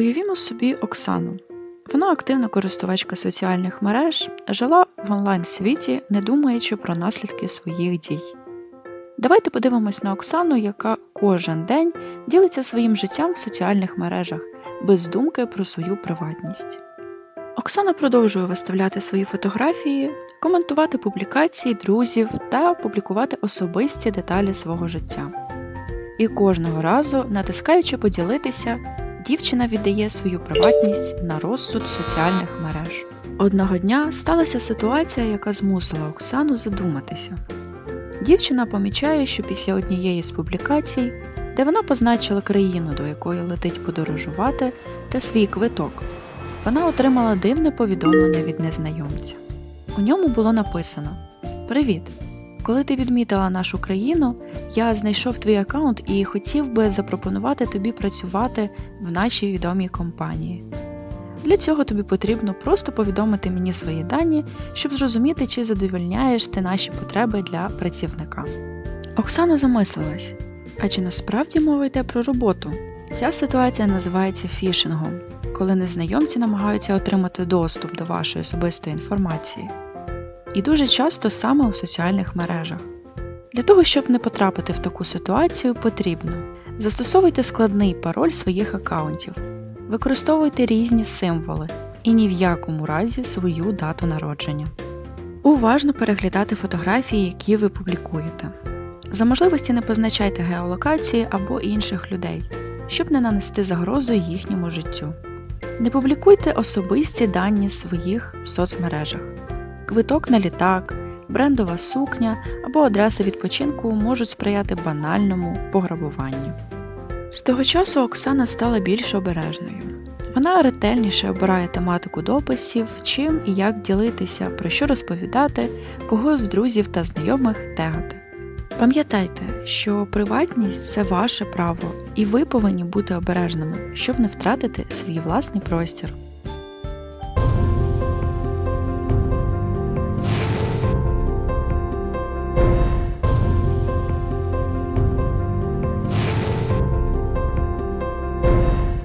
Уявімо собі Оксану. Вона активна користувачка соціальних мереж, жила в онлайн-світі, не думаючи про наслідки своїх дій. Давайте подивимось на Оксану, яка кожен день ділиться своїм життям в соціальних мережах, без думки про свою приватність. Оксана продовжує виставляти свої фотографії, коментувати публікації друзів та публікувати особисті деталі свого життя. І кожного разу, натискаючи поділитися, дівчина віддає свою приватність на розсуд соціальних мереж. Одного дня сталася ситуація, яка змусила Оксану задуматися. Дівчина помічає, що після однієї з публікацій, де вона позначила країну, до якої летить подорожувати, та свій квиток, вона отримала дивне повідомлення від незнайомця. У ньому було написано: Привіт! Коли ти відмітила нашу країну, я знайшов твій аккаунт і хотів би запропонувати тобі працювати в нашій відомій компанії. Для цього тобі потрібно просто повідомити мені свої дані, щоб зрозуміти, чи задовольняєш ти наші потреби для працівника. Оксана замислилась, а чи насправді мова йде про роботу? Ця ситуація називається фішингом, коли незнайомці намагаються отримати доступ до вашої особистої інформації. І дуже часто саме у соціальних мережах. Для того, щоб не потрапити в таку ситуацію, потрібно застосовуйте складний пароль своїх аккаунтів, використовуйте різні символи і ні в якому разі свою дату народження. Уважно переглядати фотографії, які ви публікуєте. За можливості не позначайте геолокації або інших людей, щоб не нанести загрозу їхньому життю. Не публікуйте особисті дані своїх в соцмережах. Квиток на літак, брендова сукня або адреса відпочинку можуть сприяти банальному пограбуванню. З того часу Оксана стала більш обережною. Вона ретельніше обирає тематику дописів, чим і як ділитися, про що розповідати, кого з друзів та знайомих тегати. Пам'ятайте, що приватність це ваше право, і ви повинні бути обережними, щоб не втратити свій власний простір.